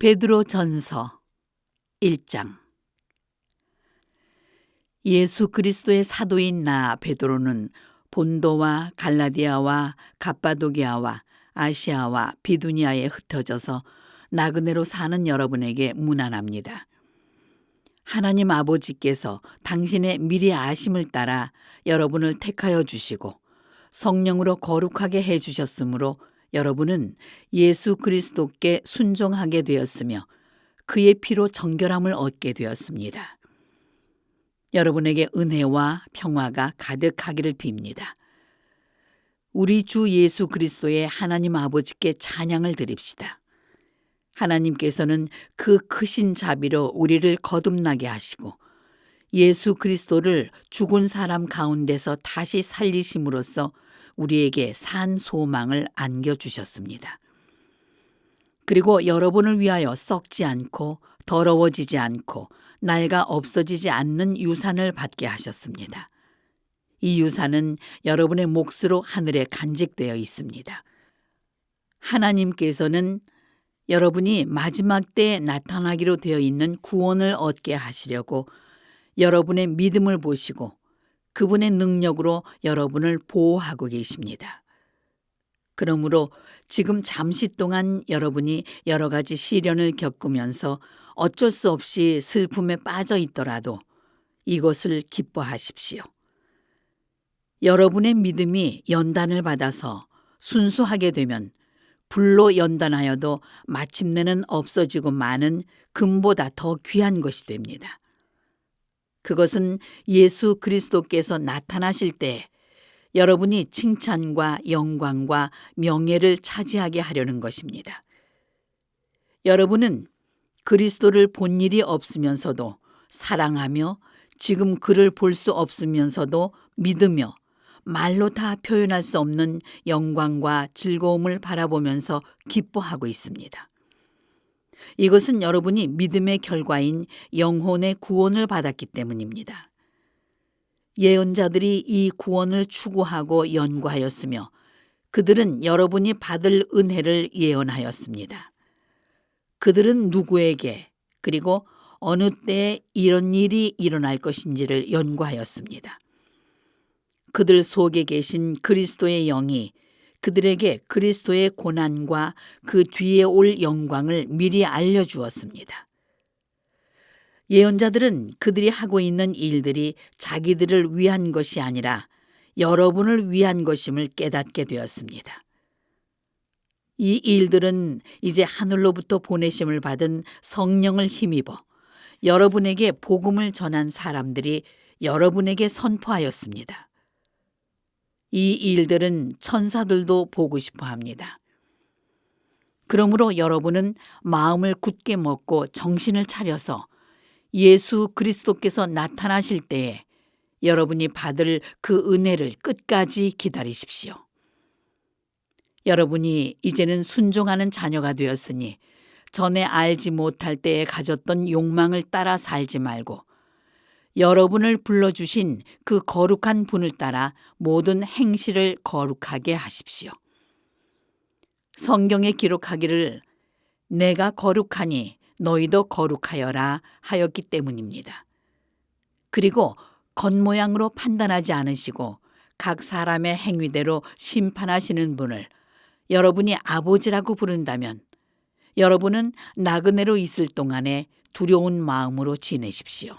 베드로 전서 1장 예수 그리스도의 사도인 나 베드로는 본도와 갈라디아와 갑바도기아와 아시아와 비두니아에 흩어져서 나그네로 사는 여러분에게 문안합니다. 하나님 아버지께서 당신의 미리 아심을 따라 여러분을 택하여 주시고 성령으로 거룩하게 해 주셨으므로 여러분은 예수 그리스도께 순종하게 되었으며 그의 피로 정결함을 얻게 되었습니다. 여러분에게 은혜와 평화가 가득하기를 빕니다. 우리 주 예수 그리스도의 하나님 아버지께 찬양을 드립시다. 하나님께서는 그 크신 자비로 우리를 거듭나게 하시고 예수 그리스도를 죽은 사람 가운데서 다시 살리심으로써 우리에게 산 소망을 안겨주셨습니다. 그리고 여러분을 위하여 썩지 않고 더러워지지 않고 낡아 없어지지 않는 유산을 받게 하셨습니다. 이 유산은 여러분의 몫으로 하늘에 간직되어 있습니다. 하나님께서는 여러분이 마지막 때에 나타나기로 되어 있는 구원을 얻게 하시려고 여러분의 믿음을 보시고 그분의 능력으로 여러분을 보호하고 계십니다. 그러므로 지금 잠시 동안 여러분이 여러 가지 시련을 겪으면서 어쩔 수 없이 슬픔에 빠져 있더라도 이것을 기뻐하십시오. 여러분의 믿음이 연단을 받아서 순수하게 되면 불로 연단하여도 마침내는 없어지고 마는 금보다 더 귀한 것이 됩니다. 그것은 예수 그리스도께서 나타나실 때 여러분이 칭찬과 영광과 명예를 차지하게 하려는 것입니다. 여러분은 그리스도를 본 일이 없으면서도 사랑하며 지금 그를 볼 수 없으면서도 믿으며 말로 다 표현할 수 없는 영광과 즐거움을 바라보면서 기뻐하고 있습니다. 이것은 여러분이 믿음의 결과인 영혼의 구원을 받았기 때문입니다. 예언자들이 이 구원을 추구하고 연구하였으며 그들은 여러분이 받을 은혜를 예언하였습니다. 그들은 누구에게 그리고 어느 때에 이런 일이 일어날 것인지를 연구하였습니다. 그들 속에 계신 그리스도의 영이 그들에게 그리스도의 고난과 그 뒤에 올 영광을 미리 알려주었습니다. 예언자들은 그들이 하고 있는 일들이 자기들을 위한 것이 아니라 여러분을 위한 것임을 깨닫게 되었습니다. 이 일들은 이제 하늘로부터 보내심을 받은 성령을 힘입어 여러분에게 복음을 전한 사람들이 여러분에게 선포하였습니다. 이 일들은 천사들도 보고 싶어 합니다. 그러므로 여러분은 마음을 굳게 먹고 정신을 차려서 예수 그리스도께서 나타나실 때에 여러분이 받을 그 은혜를 끝까지 기다리십시오. 여러분이 이제는 순종하는 자녀가 되었으니 전에 알지 못할 때에 가졌던 욕망을 따라 살지 말고 여러분을 불러주신 그 거룩한 분을 따라 모든 행실을 거룩하게 하십시오. 성경에 기록하기를 내가 거룩하니 너희도 거룩하여라 하였기 때문입니다. 그리고 겉모양으로 판단하지 않으시고 각 사람의 행위대로 심판하시는 분을 여러분이 아버지라고 부른다면 여러분은 나그네로 있을 동안에 두려운 마음으로 지내십시오.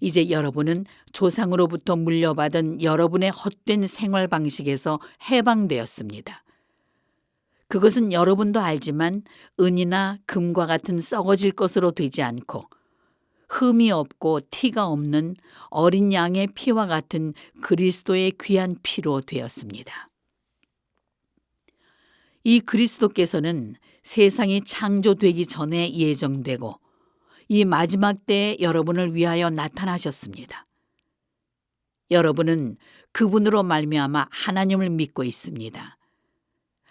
이제 여러분은 조상으로부터 물려받은 여러분의 헛된 생활 방식에서 해방되었습니다. 그것은 여러분도 알지만 은이나 금과 같은 썩어질 것으로 되지 않고 흠이 없고 티가 없는 어린 양의 피와 같은 그리스도의 귀한 피로 되었습니다. 이 그리스도께서는 세상이 창조되기 전에 예정되고 이 마지막 때에 여러분을 위하여 나타나셨습니다. 여러분은 그분으로 말미암아 하나님을 믿고 있습니다.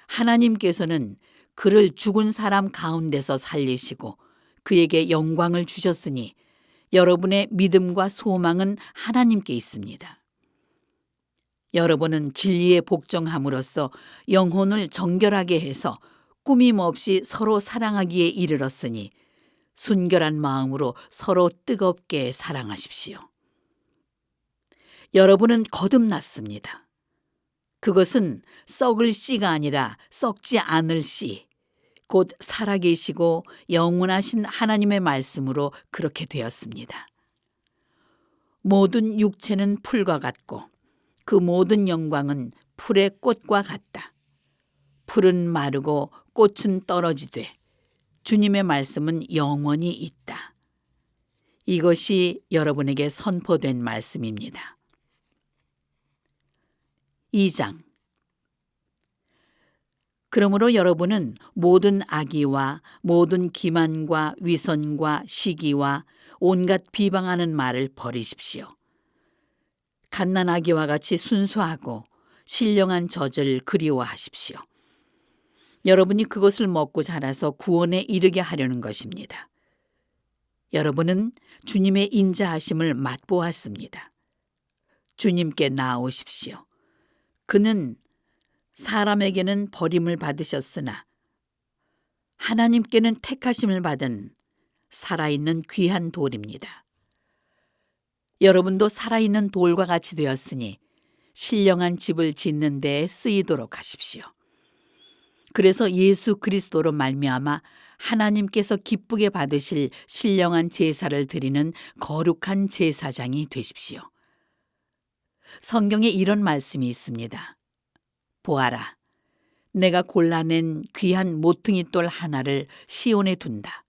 하나님께서는 그를 죽은 사람 가운데서 살리시고 그에게 영광을 주셨으니 여러분의 믿음과 소망은 하나님께 있습니다. 여러분은 진리에 복종함으로써 영혼을 정결하게 해서 꾸밈 없이 서로 사랑하기에 이르렀으니 순결한 마음으로 서로 뜨겁게 사랑하십시오. 여러분은 거듭났습니다. 그것은 썩을 씨가 아니라 썩지 않을 씨, 곧 살아계시고 영원하신 하나님의 말씀으로 그렇게 되었습니다. 모든 육체는 풀과 같고 그 모든 영광은 풀의 꽃과 같다. 풀은 마르고 꽃은 떨어지되 주님의 말씀은 영원히 있다. 이것이 여러분에게 선포된 말씀입니다. 2장 그러므로 여러분은 모든 악의와 모든 기만과 위선과 시기와 온갖 비방하는 말을 버리십시오. 갓난아기와 같이 순수하고 신령한 젖을 그리워하십시오. 여러분이 그것을 먹고 자라서 구원에 이르게 하려는 것입니다. 여러분은 주님의 인자하심을 맛보았습니다. 주님께 나오십시오. 그는 사람에게는 버림을 받으셨으나 하나님께는 택하심을 받은 살아있는 귀한 돌입니다. 여러분도 살아있는 돌과 같이 되었으니 신령한 집을 짓는 데에 쓰이도록 하십시오. 그래서 예수 그리스도로 말미암아 하나님께서 기쁘게 받으실 신령한 제사를 드리는 거룩한 제사장이 되십시오. 성경에 이런 말씀이 있습니다. 보아라, 내가 골라낸 귀한 모퉁이 돌 하나를 시온에 둔다.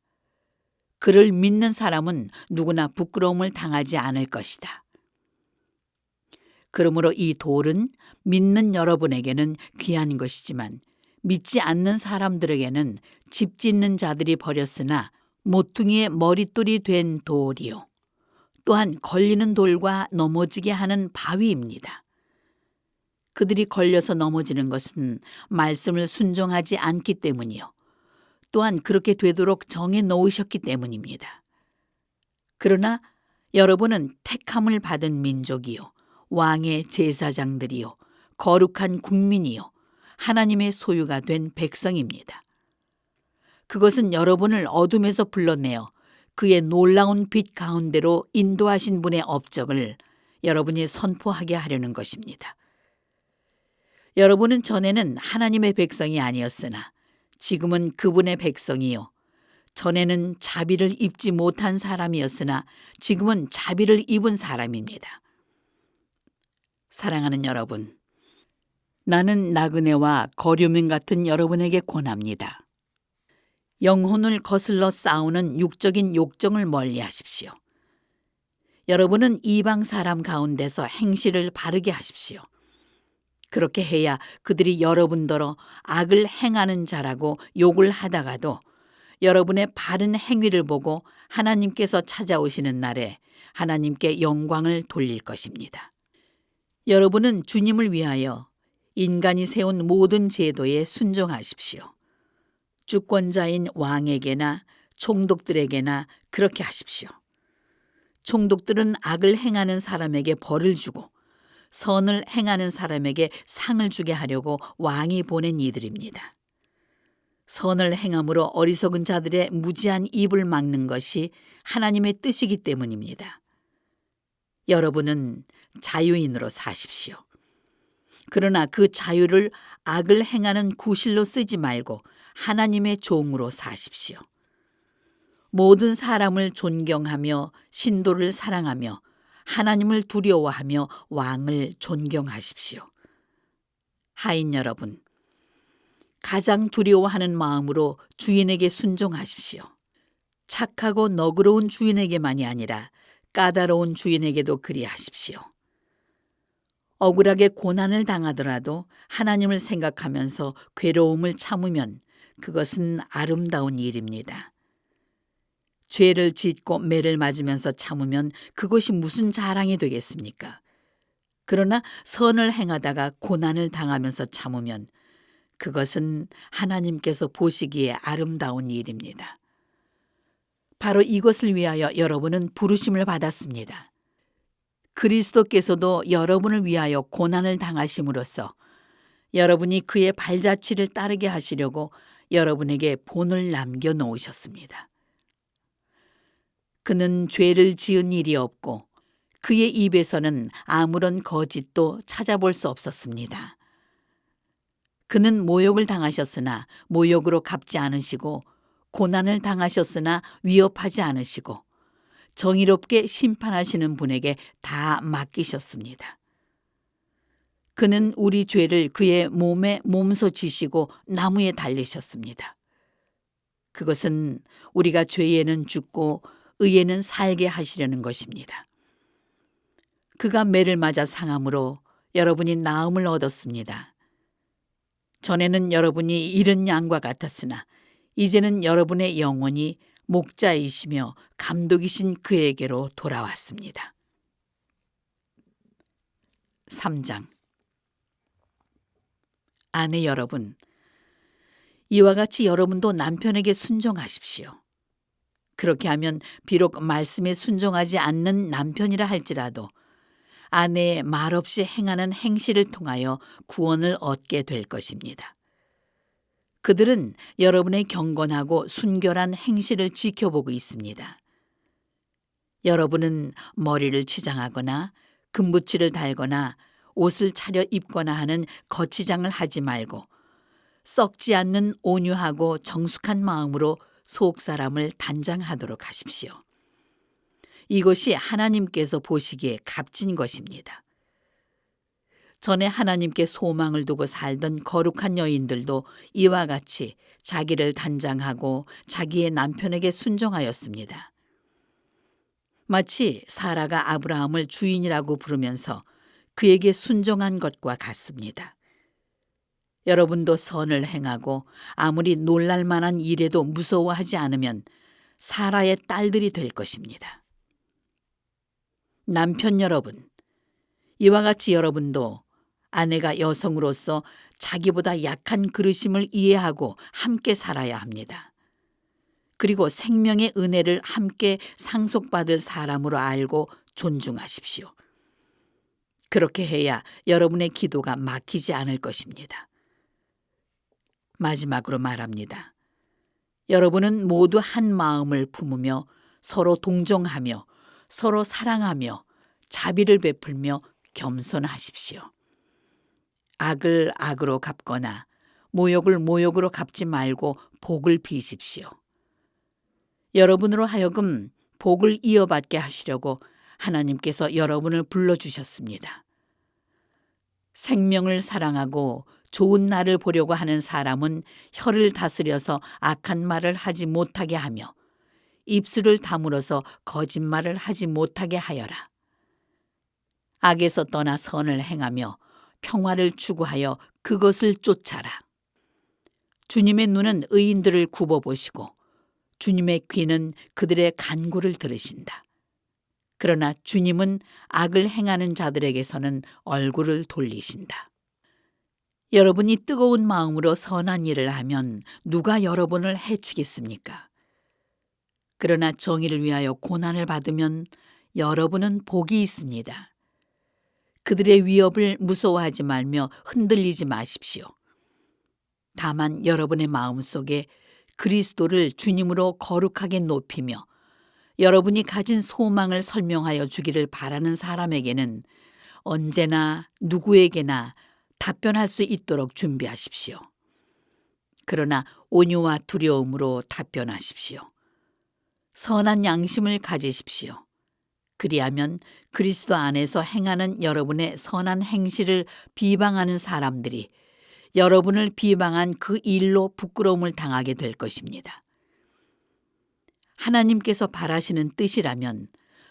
그를 믿는 사람은 누구나 부끄러움을 당하지 않을 것이다. 그러므로 이 돌은 믿는 여러분에게는 귀한 것이지만 믿지 않는 사람들에게는 집 짓는 자들이 버렸으나 모퉁이의 머릿돌이 된 돌이요. 또한 걸리는 돌과 넘어지게 하는 바위입니다. 그들이 걸려서 넘어지는 것은 말씀을 순종하지 않기 때문이요. 또한 그렇게 되도록 정해 놓으셨기 때문입니다. 그러나 여러분은 택함을 받은 민족이요. 왕의 제사장들이요. 거룩한 국민이요. 하나님의 소유가 된 백성입니다. 그것은 여러분을 어둠에서 불러내어 그의 놀라운 빛 가운데로 인도하신 분의 업적을 여러분이 선포하게 하려는 것입니다. 여러분은 전에는 하나님의 백성이 아니었으나 지금은 그분의 백성이요. 전에는 자비를 입지 못한 사람이었으나 지금은 자비를 입은 사람입니다. 사랑하는 여러분, 나는 나그네와 거류민 같은 여러분에게 권합니다. 영혼을 거슬러 싸우는 육적인 욕정을 멀리 하십시오. 여러분은 이방 사람 가운데서 행실을 바르게 하십시오. 그렇게 해야 그들이 여러분더러 악을 행하는 자라고 욕을 하다가도 여러분의 바른 행위를 보고 하나님께서 찾아오시는 날에 하나님께 영광을 돌릴 것입니다. 여러분은 주님을 위하여 인간이 세운 모든 제도에 순종하십시오. 주권자인 왕에게나 총독들에게나 그렇게 하십시오. 총독들은 악을 행하는 사람에게 벌을 주고 선을 행하는 사람에게 상을 주게 하려고 왕이 보낸 이들입니다. 선을 행함으로 어리석은 자들의 무지한 입을 막는 것이 하나님의 뜻이기 때문입니다. 여러분은 자유인으로 사십시오. 그러나 그 자유를 악을 행하는 구실로 쓰지 말고 하나님의 종으로 사십시오. 모든 사람을 존경하며 신도를 사랑하며 하나님을 두려워하며 왕을 존경하십시오. 하인 여러분, 가장 두려워하는 마음으로 주인에게 순종하십시오. 착하고 너그러운 주인에게만이 아니라 까다로운 주인에게도 그리하십시오. 억울하게 고난을 당하더라도 하나님을 생각하면서 괴로움을 참으면 그것은 아름다운 일입니다. 죄를 짓고 매를 맞으면서 참으면 그것이 무슨 자랑이 되겠습니까? 그러나 선을 행하다가 고난을 당하면서 참으면 그것은 하나님께서 보시기에 아름다운 일입니다. 바로 이것을 위하여 여러분은 부르심을 받았습니다. 그리스도께서도 여러분을 위하여 고난을 당하심으로써 여러분이 그의 발자취를 따르게 하시려고 여러분에게 본을 남겨 놓으셨습니다. 그는 죄를 지은 일이 없고 그의 입에서는 아무런 거짓도 찾아볼 수 없었습니다. 그는 모욕을 당하셨으나 모욕으로 갚지 않으시고 고난을 당하셨으나 위협하지 않으시고 정의롭게 심판하시는 분에게 다 맡기셨습니다. 그는 우리 죄를 그의 몸에 몸소 지시고 나무에 달리셨습니다. 그것은 우리가 죄에는 죽고 의에는 살게 하시려는 것입니다. 그가 매를 맞아 상함으로 여러분이 나음을 얻었습니다. 전에는 여러분이 잃은 양과 같았으나 이제는 여러분의 영혼이 목자이시며 감독이신 그에게로 돌아왔습니다. 3장 아내 여러분, 이와 같이 여러분도 남편에게 순종하십시오. 그렇게 하면 비록 말씀에 순종하지 않는 남편이라 할지라도 아내의 말없이 행하는 행실을 통하여 구원을 얻게 될 것입니다. 그들은 여러분의 경건하고 순결한 행실을 지켜보고 있습니다. 여러분은 머리를 치장하거나 금붙이를 달거나 옷을 차려 입거나 하는 거치장을 하지 말고 썩지 않는 온유하고 정숙한 마음으로 속 사람을 단장하도록 하십시오. 이것이 하나님께서 보시기에 값진 것입니다. 전에 하나님께 소망을 두고 살던 거룩한 여인들도 이와 같이 자기를 단장하고 자기의 남편에게 순종하였습니다. 마치 사라가 아브라함을 주인이라고 부르면서 그에게 순종한 것과 같습니다. 여러분도 선을 행하고 아무리 놀랄 만한 일에도 무서워하지 않으면 사라의 딸들이 될 것입니다. 남편 여러분, 이와 같이 여러분도 아내가 여성으로서 자기보다 약한 그릇임을 이해하고 함께 살아야 합니다. 그리고 생명의 은혜를 함께 상속받을 사람으로 알고 존중하십시오. 그렇게 해야 여러분의 기도가 막히지 않을 것입니다. 마지막으로 말합니다. 여러분은 모두 한 마음을 품으며 서로 동정하며 서로 사랑하며 자비를 베풀며 겸손하십시오. 악을 악으로 갚거나 모욕을 모욕으로 갚지 말고 복을 비십시오. 여러분으로 하여금 복을 이어받게 하시려고 하나님께서 여러분을 불러주셨습니다. 생명을 사랑하고 좋은 날을 보려고 하는 사람은 혀를 다스려서 악한 말을 하지 못하게 하며 입술을 다물어서 거짓말을 하지 못하게 하여라. 악에서 떠나 선을 행하며 평화를 추구하여 그것을 쫓아라. 주님의 눈은 의인들을 굽어보시고 주님의 귀는 그들의 간구를 들으신다. 그러나 주님은 악을 행하는 자들에게서는 얼굴을 돌리신다. 여러분이 뜨거운 마음으로 선한 일을 하면 누가 여러분을 해치겠습니까? 그러나 정의를 위하여 고난을 받으면 여러분은 복이 있습니다. 그들의 위협을 무서워하지 말며 흔들리지 마십시오. 다만 여러분의 마음 속에 그리스도를 주님으로 거룩하게 높이며 여러분이 가진 소망을 설명하여 주기를 바라는 사람에게는 언제나 누구에게나 답변할 수 있도록 준비하십시오. 그러나 온유와 두려움으로 답변하십시오. 선한 양심을 가지십시오. 그리하면 그리스도 안에서 행하는 여러분의 선한 행실을 비방하는 사람들이 여러분을 비방한 그 일로 부끄러움을 당하게 될 것입니다. 하나님께서 바라시는 뜻이라면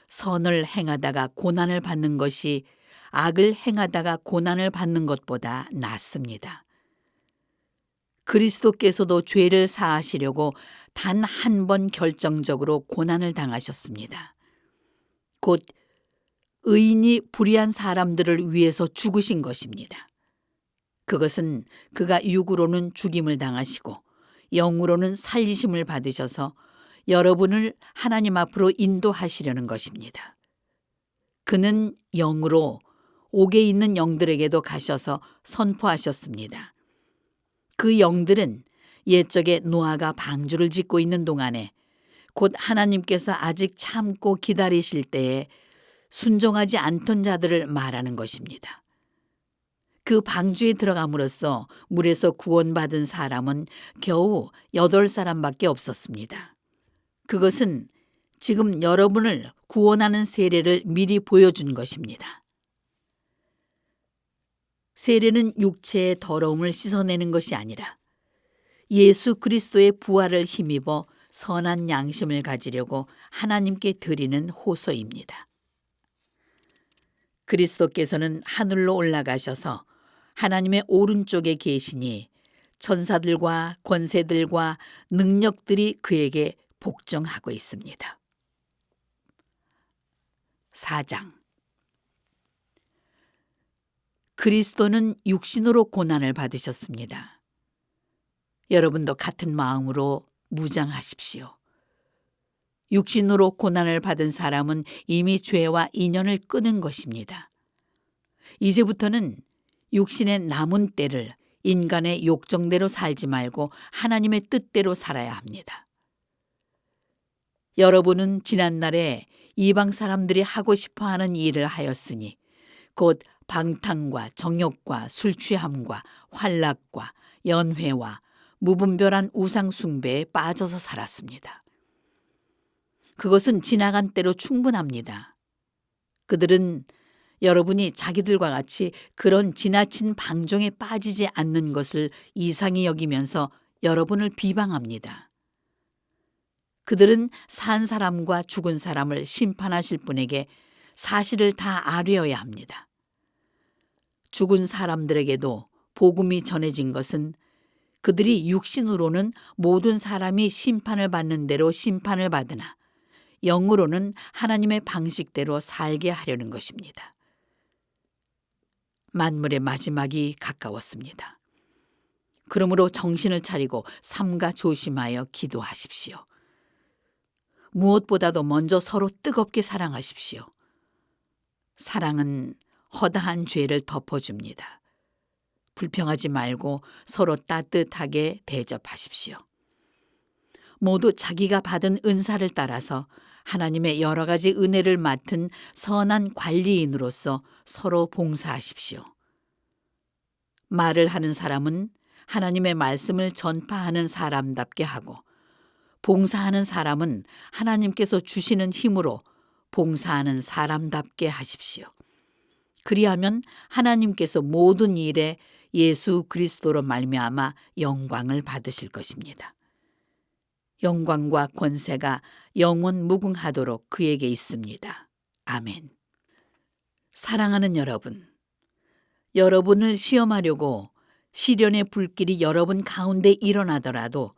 선을 행하다가 고난을 받는 것이 악을 행하다가 고난을 받는 것보다 낫습니다. 그리스도께서도 죄를 사하시려고 단 한 번 결정적으로 고난을 당하셨습니다. 곧 의인이 불의한 사람들을 위해서 죽으신 것입니다. 그것은 그가 육으로는 죽임을 당하시고 영으로는 살리심을 받으셔서 여러분을 하나님 앞으로 인도하시려는 것입니다. 그는 영으로 옥에 있는 영들에게도 가셔서 선포하셨습니다. 그 영들은 옛적에 노아가 방주를 짓고 있는 동안에 곧 하나님께서 아직 참고 기다리실 때에 순종하지 않던 자들을 말하는 것입니다. 그 방주에 들어감으로써 물에서 구원받은 사람은 겨우 여덟 사람밖에 없었습니다. 그것은 지금 여러분을 구원하는 세례를 미리 보여준 것입니다. 세례는 육체의 더러움을 씻어내는 것이 아니라 예수 그리스도의 부활을 힘입어 선한 양심을 가지려고 하나님께 드리는 호소입니다. 그리스도께서는 하늘로 올라가셔서 하나님의 오른쪽에 계시니 천사들과 권세들과 능력들이 그에게 복종하고 있습니다. 4장 그리스도는 육신으로 고난을 받으셨습니다. 여러분도 같은 마음으로 무장하십시오. 육신으로 고난을 받은 사람은 이미 죄와 인연을 끊은 것입니다. 이제부터는 육신의 남은 때를 인간의 욕정대로 살지 말고 하나님의 뜻대로 살아야 합니다. 여러분은 지난날에 이방 사람들이 하고 싶어 하는 일을 하였으니 곧 방탕과 정욕과 술 취함과 환락과 연회와 무분별한 우상 숭배에 빠져서 살았습니다. 그것은 지나간 때로 충분합니다. 그들은 여러분이 자기들과 같이 그런 지나친 방종에 빠지지 않는 것을 이상히 여기면서 여러분을 비방합니다. 그들은 산 사람과 죽은 사람을 심판하실 분에게 사실을 다 아뢰어야 합니다. 죽은 사람들에게도 복음이 전해진 것은 그들이 육신으로는 모든 사람이 심판을 받는 대로 심판을 받으나 영으로는 하나님의 방식대로 살게 하려는 것입니다. 만물의 마지막이 가까웠습니다. 그러므로 정신을 차리고 삼가 조심하여 기도하십시오. 무엇보다도 먼저 서로 뜨겁게 사랑하십시오. 사랑은 허다한 죄를 덮어줍니다. 불평하지 말고 서로 따뜻하게 대접하십시오. 모두 자기가 받은 은사를 따라서 하나님의 여러 가지 은혜를 맡은 선한 관리인으로서 서로 봉사하십시오. 말을 하는 사람은 하나님의 말씀을 전파하는 사람답게 하고 봉사하는 사람은 하나님께서 주시는 힘으로 봉사하는 사람답게 하십시오. 그리하면 하나님께서 모든 일에 예수 그리스도로 말미암아 영광을 받으실 것입니다. 영광과 권세가 영원 무궁하도록 그에게 있습니다. 아멘. 사랑하는 여러분, 여러분을 시험하려고 시련의 불길이 여러분 가운데 일어나더라도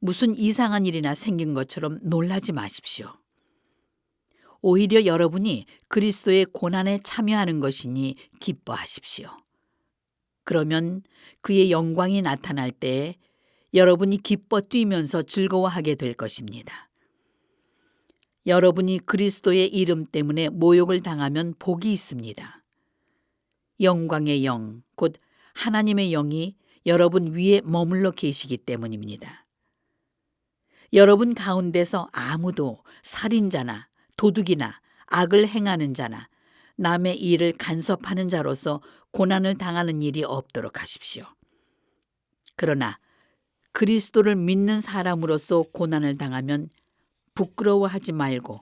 무슨 이상한 일이나 생긴 것처럼 놀라지 마십시오. 오히려 여러분이 그리스도의 고난에 참여하는 것이니 기뻐하십시오. 그러면 그의 영광이 나타날 때 여러분이 기뻐 뛰면서 즐거워하게 될 것입니다. 여러분이 그리스도의 이름 때문에 모욕을 당하면 복이 있습니다. 영광의 영, 곧 하나님의 영이 여러분 위에 머물러 계시기 때문입니다. 여러분 가운데서 아무도 살인자나 도둑이나 악을 행하는 자나 남의 일을 간섭하는 자로서 고난을 당하는 일이 없도록 하십시오. 그러나 그리스도를 믿는 사람으로서 고난을 당하면 부끄러워하지 말고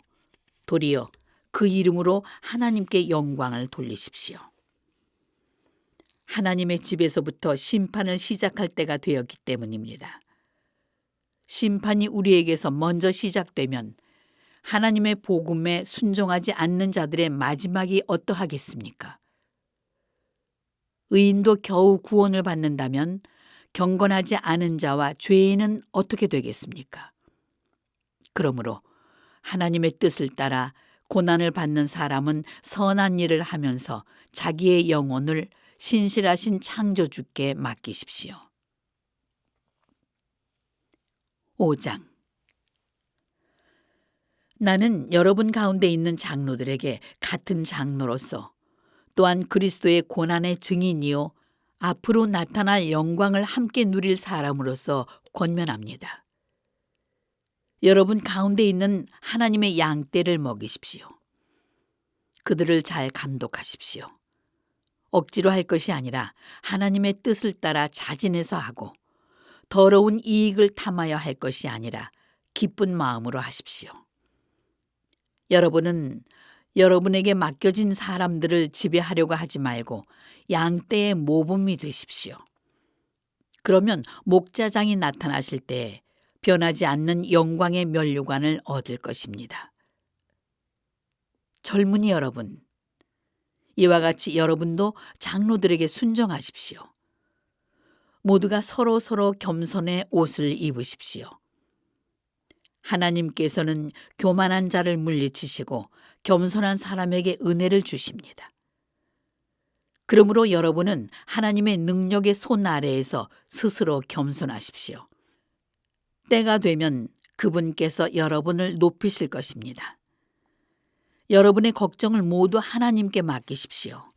도리어 그 이름으로 하나님께 영광을 돌리십시오. 하나님의 집에서부터 심판을 시작할 때가 되었기 때문입니다. 심판이 우리에게서 먼저 시작되면 하나님의 복음에 순종하지 않는 자들의 마지막이 어떠하겠습니까? 의인도 겨우 구원을 받는다면 경건하지 않은 자와 죄인은 어떻게 되겠습니까? 그러므로 하나님의 뜻을 따라 고난을 받는 사람은 선한 일을 하면서 자기의 영혼을 신실하신 창조주께 맡기십시오. 5장 나는 여러분 가운데 있는 장로들에게 같은 장로로서 또한 그리스도의 고난의 증인이요 앞으로 나타날 영광을 함께 누릴 사람으로서 권면합니다. 여러분 가운데 있는 하나님의 양떼를 먹이십시오. 그들을 잘 감독하십시오. 억지로 할 것이 아니라 하나님의 뜻을 따라 자진해서 하고 더러운 이익을 탐하여 할 것이 아니라 기쁜 마음으로 하십시오. 여러분은 여러분에게 맡겨진 사람들을 지배하려고 하지 말고 양떼의 모범이 되십시오. 그러면 목자장이 나타나실 때 변하지 않는 영광의 면류관을 얻을 것입니다. 젊은이 여러분, 이와 같이 여러분도 장로들에게 순종하십시오. 모두가 서로 서로 겸손의 옷을 입으십시오. 하나님께서는 교만한 자를 물리치시고 겸손한 사람에게 은혜를 주십니다. 그러므로 여러분은 하나님의 능력의 손 아래에서 스스로 겸손하십시오. 때가 되면 그분께서 여러분을 높이실 것입니다. 여러분의 걱정을 모두 하나님께 맡기십시오.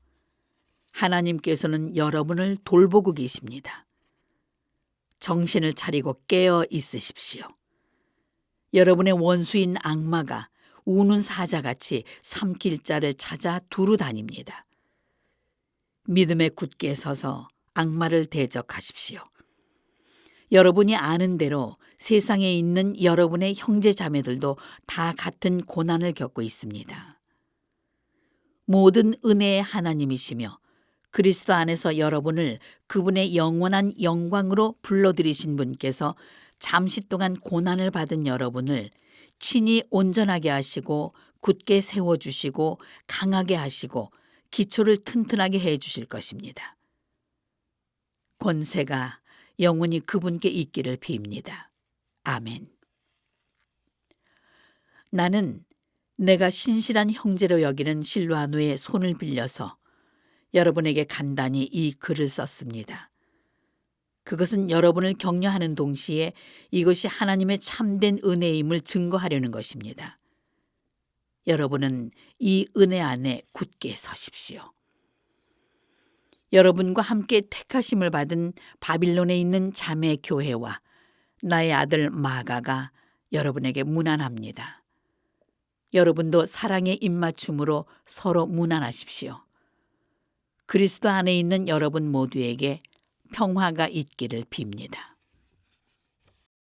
하나님께서는 여러분을 돌보고 계십니다. 정신을 차리고 깨어 있으십시오. 여러분의 원수인 악마가 우는 사자같이 삼킬 자를 찾아 두루 다닙니다. 믿음에 굳게 서서 악마를 대적하십시오. 여러분이 아는 대로 세상에 있는 여러분의 형제 자매들도 다 같은 고난을 겪고 있습니다. 모든 은혜의 하나님이시며 그리스도 안에서 여러분을 그분의 영원한 영광으로 불러들이신 분께서 잠시 동안 고난을 받은 여러분을 친히 온전하게 하시고 굳게 세워주시고 강하게 하시고 기초를 튼튼하게 해 주실 것입니다. 권세가 영원히 그분께 있기를 빕니다. 아멘. 나는 내가 신실한 형제로 여기는 실로아노의 손을 빌려서 여러분에게 간단히 이 글을 썼습니다. 그것은 여러분을 격려하는 동시에 이것이 하나님의 참된 은혜임을 증거하려는 것입니다. 여러분은 이 은혜 안에 굳게 서십시오. 여러분과 함께 택하심을 받은 바빌론에 있는 자매 교회와 나의 아들 마가가 여러분에게 무난합니다. 여러분도 사랑의 입맞춤으로 서로 무난하십시오. 그리스도 안에 있는 여러분 모두에게 평화가 있기를 빕니다.